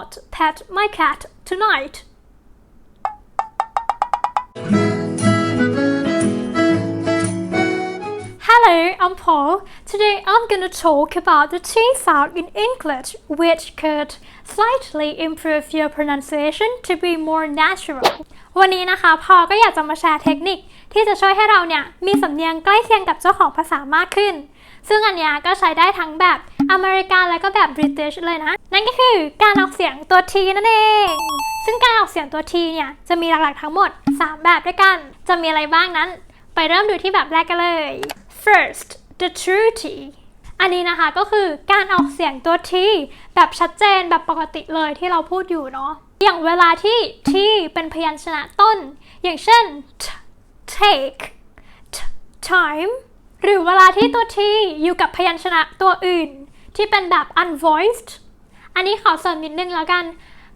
not pet my cat tonight. Hello, I'm Paul. Today I'm going to talk about the T sound in English, which could slightly improve your pronunciation to be more natural. วันนี้นะคะพอก็อยากจะมาแชร์เทคนิค ที่จะช่วยให้เราเนี่ย มีสำเนียงใกล้เคียงกับเจ้าของภาษามากขึ้น ซึ่งอันนี้ก็ใช้ได้ทั้งแบบ อเมริกันและก็แบบบริ i ิชเลยนะ นั่นก็คือการออกเสียงตัว T นั่นเอง ซึ่งการออกเสียงตัว T เนี่ยจะมีหลักๆทั้งหมด 3 แบบด้วยกัน จะมีอะไรบ้างนั้น ไปเริ่มดูที่แบบแรกกันเลย first the true T อันนี้นะคะก็คือการออกเสียงตัว T แบบชัดเจนแบบปกติเลยที่เราพูดอยู่เนาะ อย่างเวลาที่ T เป็นพยัญชนะต้น อย่างเช่น t take t time หรือเวลาที่ตัว T อยู่กับพยัญชนะตัวอื่น ที่เป็นแบบ unvoiced อันนี้ขอเสริมนิดนึงแล้วกัน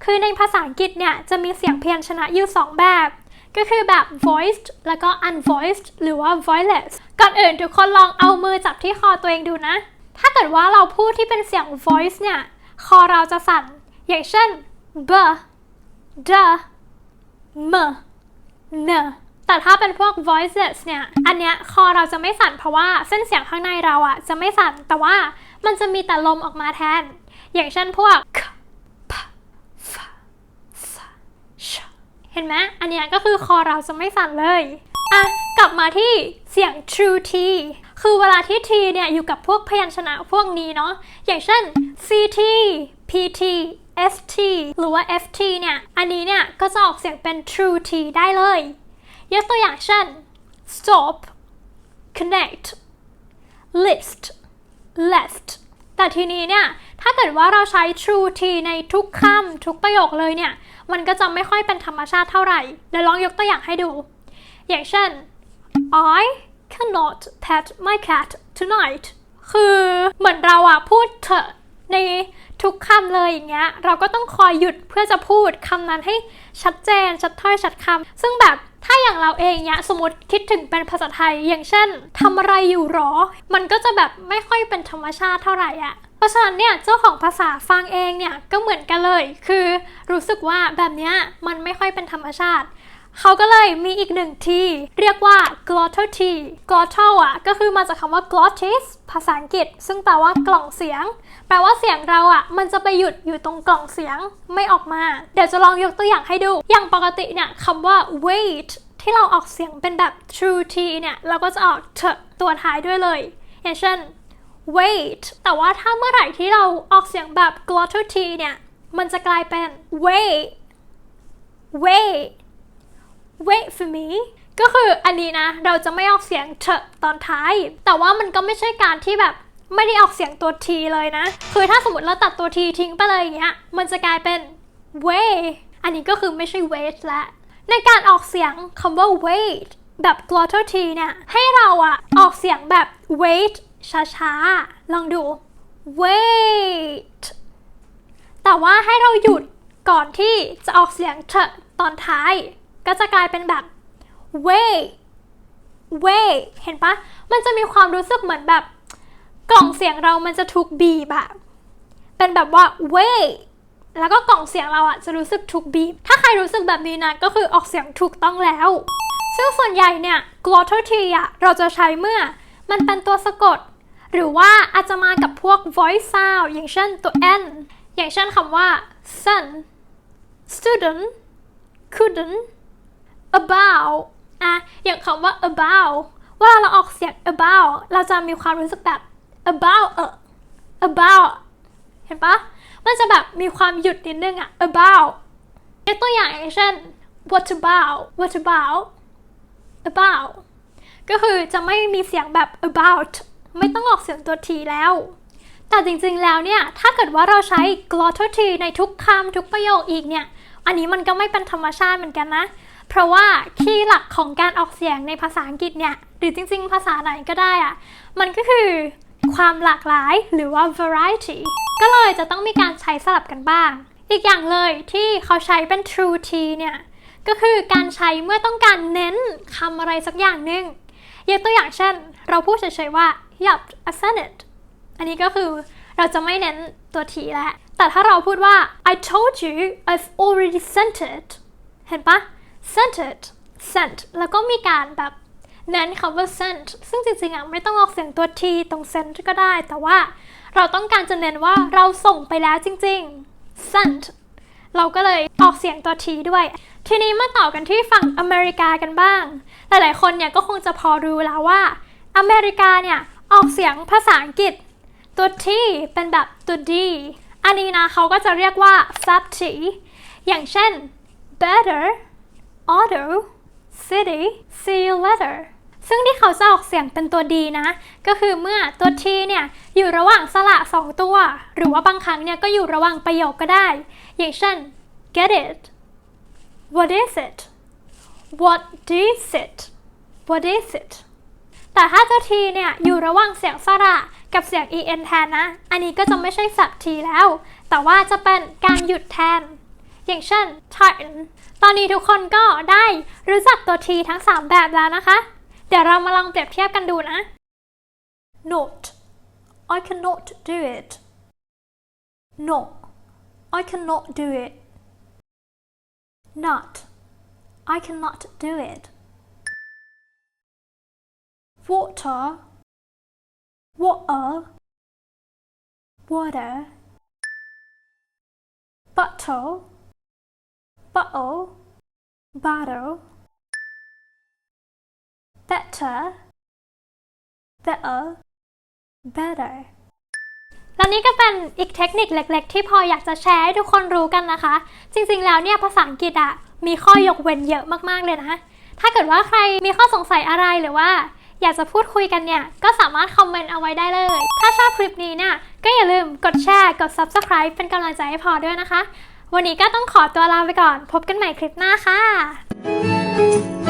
คือในภาษาอังกฤษเนี่ย จะมีเสียงเพียัญชนะอยู่ 2 แบบ ก็คือแบบ voiced แล้วก็ unvoiced หรือว่า voiceless ก่อนอื่นทุกคนลองเอามือจับที่คอตัวเองดูนะ ถ้าเกิดว่าเราพูดที่เป็นเสียง voice เนี่ย คอเราจะสั่น อย่างเช่น b d m n แต่ถ้าเป็นพวก voiceless เนี่ย อันเนี้ยคอเราจะไม่สั่นเพราะว่าเส้นเสียงข้างในเราอะจะไม่สั่น แต่ว่ามันจะมีแต่ลมออกมาแทน อย่างเช่นพวก เห็นไหมอันเนี้ยก็คือคอเราจะไม่สั่นเลย อะ กลับมาที่เสียง true t คือเวลาที่ t เนี่ยอยู่กับพวกพยัญชนะพวกนี้เนาะ อย่างเช่น ct pt st หรือว่า ft เนี่ย อันนี้เนี่ยก็จะออกเสียงเป็น true t ได้เลย ยกตัวอย่างเช่น stop connect list left แต่ทีนี้เนี่ย ถ้าเกิดว่าเราใช้ true t ในทุกคำทุกประโยคเลยเนี่ย มันก็จะไม่ค่อยเป็นธรรมชาติเท่าไหร่ เดี๋ยวลองยกตัวอย่างให้ดู อย่างเช่น I cannot pet my cat tonight คือเหมือนเราอะพูดเถอะในทุกคำเลยอย่างเงี้ย เราก็ต้องคอยหยุดเพื่อจะพูดคำนั้นให้ชัดเจน ชัดถ้อยชัดคำซึ่งแบบ ถ้าอย่างเราเองเนี่ยสมมติคิดถึงเป็นภาษาไทย อย่างเช่นทำอะไรอยู่หรอ มันก็จะแบบไม่ค่อยเป็นธรรมชาติเท่าไหร่อะเพราะฉะนั้นเนี่ยเจ้าของภาษาฟังเองเนี่ยก็เหมือนกันเลย คือรู้สึกว่าแบบเนี้ยมันไม่ค่อยเป็นธรรมชาติ เขาก็เลยมีอีกหนึ่งทีเรียกว่า glottal T glottal อะก็คือมาจากคำว่า glottis ภาษาอังกฤษ ซึ่งแปลว่ากล่องเสียง แปลว่าเสียงเราอะ มันจะไปหยุดอยู่ตรงกล่องเสียงไม่ออกมา เดี๋ยวจะลองยกตัวอย่างให้ดู อย่างปกติเนี่ยคำว่า wait ที่เราออกเสียงเป็นแบบ true T เนี่ยเราก็จะออกเถตัวท้ายด้วยเลยอย่างเช่น wait แต่ว่าถ้าเมื่อไหร่ที่เราออกเสียงแบบ glottal T เนี่ยมันจะกลายเป็น wait wait wait for me ก็คืออันนี้นะ เราจะไม่ออกเสียงเถตอนท้าย แต่ว่ามันก็ไม่ใช่การที่แบบไม่ได้ออกเสียงตัว t เลยนะ คือถ้าสมมติเราตัดตัว t ทิ้งไปเลยอย่างเงี้ย มันจะกลายเป็น way อันนี้ก็คือไม่ใช่ wait ละ ในการออกเสียงคำว่า wait แบบ glottal t เนี่ย ให้เราอะออกเสียงแบบ wait ช้าๆ ลองดู wait แต่ว่าให้เราหยุดก่อนที่จะออกเสียงเถตอนท้าย ก็จะกลายเป็นแบบ way way เห็นปะมันจะมีความรู้สึกเหมือนแบบ กล่องเสียงเรามันจะถูกบีบอะเป็นแบบว่า way แล้วก็กล่องเสียงเราอะจะรู้สึกถูกบีบ ถ้าใครรู้สึกแบบนี้นะก็คือออกเสียงถูกต้องแล้ว ซึ่งส่วนใหญ่เนี่ย glottal t อะเราจะใช้เมื่อมันเป็นตัวสะกด หรือว่าอาจจะมากับพวก voice sound อย่างเช่นตัว n อย่างเช่นคำว่า sun student couldn't about อะอย่างคำว่า about เวลาเราออกเสียง about เราจะมีความรู้สึกแบบ about เออ about เห็นปะมันจะแบบมีความหยุดนิดนึงอะ about ยกตัวอย่างเช่น what about what about about ก็คือจะไม่มีเสียงแบบ about ไม่ต้องออกเสียงตัว t แล้ว แต่จริงๆแล้วเนี่ย ถ้าเกิดว่าเราใช้ glottal t ในทุกคำทุกประโยคอีกเนี่ย อันนี้มันก็ไม่เป็นธรรมชาติเหมือนกันนะ เพราะว่าคีย์หลักของการออกเสียงในภาษาอังกฤษเนี่ย หรือจริง ๆ ภาษาไหนก็ได้อะมันก็คือความหลากหลายหรือว่า variety ก็เลยจะต้องมีการใช้สลับกันบ้าง อีกอย่างเลยที่เขาใช้เป็น true t เนี่ยก็คือการใช้เมื่อต้องการเน้นคำอะไรสักอย่างหนึ่งยกตัวอย่างเช่น เราพูดเฉยๆว่า yup I said it อันนี้ก็คือเราจะไม่เน้นตัว t แล้วแต่ถ้าเราพูดว่า I told you I've already sent it เห็นปะ sent it sent แล้วก็มีการแบบเน้นคำว่า sent ซึ่งจริงๆอะไม่ต้องออกเสียงตัว t ตรง sent ก็ได้ แต่ว่าเราต้องการจะเน้นว่าเราส่งไปแล้วจริงๆ sent เราก็เลยออกเสียงตัว t ด้วย ทีนี้มาต่อกันที่ฝั่งอเมริกากันบ้าง หลายๆคนเนี่ยก็คงจะพอรู้แล้วว่า อเมริกาเนี่ยออกเสียงภาษาอังกฤษ ตัว t เป็นแบบตัว d อันนี้นะเขาก็จะเรียกว่า sub t อย่างเช่น better auto city see you later ซึ่งที่เขาจะออกเสียงเป็นตัวดีนะ ก็คือเมื่อตัว t เนี่ยอยู่ระหว่างสระสองตัว หรือว่าบางครั้งเนี่ยก็อยู่ระหว่างประโยคก็ได้ อย่างเช่น get it what is it what is it what is it แต่ถ้าเจ้า t เนี่ยอยู่ระหว่างเสียงสระกับเสียง en แทนนะ อันนี้ก็จะไม่ใช่สับ t แล้ว แต่ว่าจะเป็นการหยุดแทน อย่างเช่น turn ตอนนี้ทุกคนก็ได้รู้จักตัว t ทั้ง 3 แบบแล้วนะคะ เดี๋ยวเรามาลองเปรียบเทียบกันดูนะ not I cannot do it no I cannot do it not I cannot do it water water water bottle bottle bottle better better better และนี่ก็เป็นอีกเทคนิคเล็ก ๆ ที่พออยากจะแชร์ให้ทุกคนรู้กันนะคะ จริงๆ แล้วเนี่ยภาษาอังกฤษอะมีข้อยกเว้นเยอะมากๆเลยนะ ถ้าเกิดว่าใครมีข้อสงสัยอะไรหรือว่า อยากจะพูดคุยกันเนี่ย ก็สามารถคอมเมนต์เอาไว้ได้เลย ถ้าชอบคลิปนี้เนี่ยก็อย่าลืมกดแชร์ กด subscribe เป็นกำลังใจให้พอด้วยนะคะ วันนี้ก็ต้องขอตัวลาไปก่อน พบกันใหม่คลิปหน้าค่ะ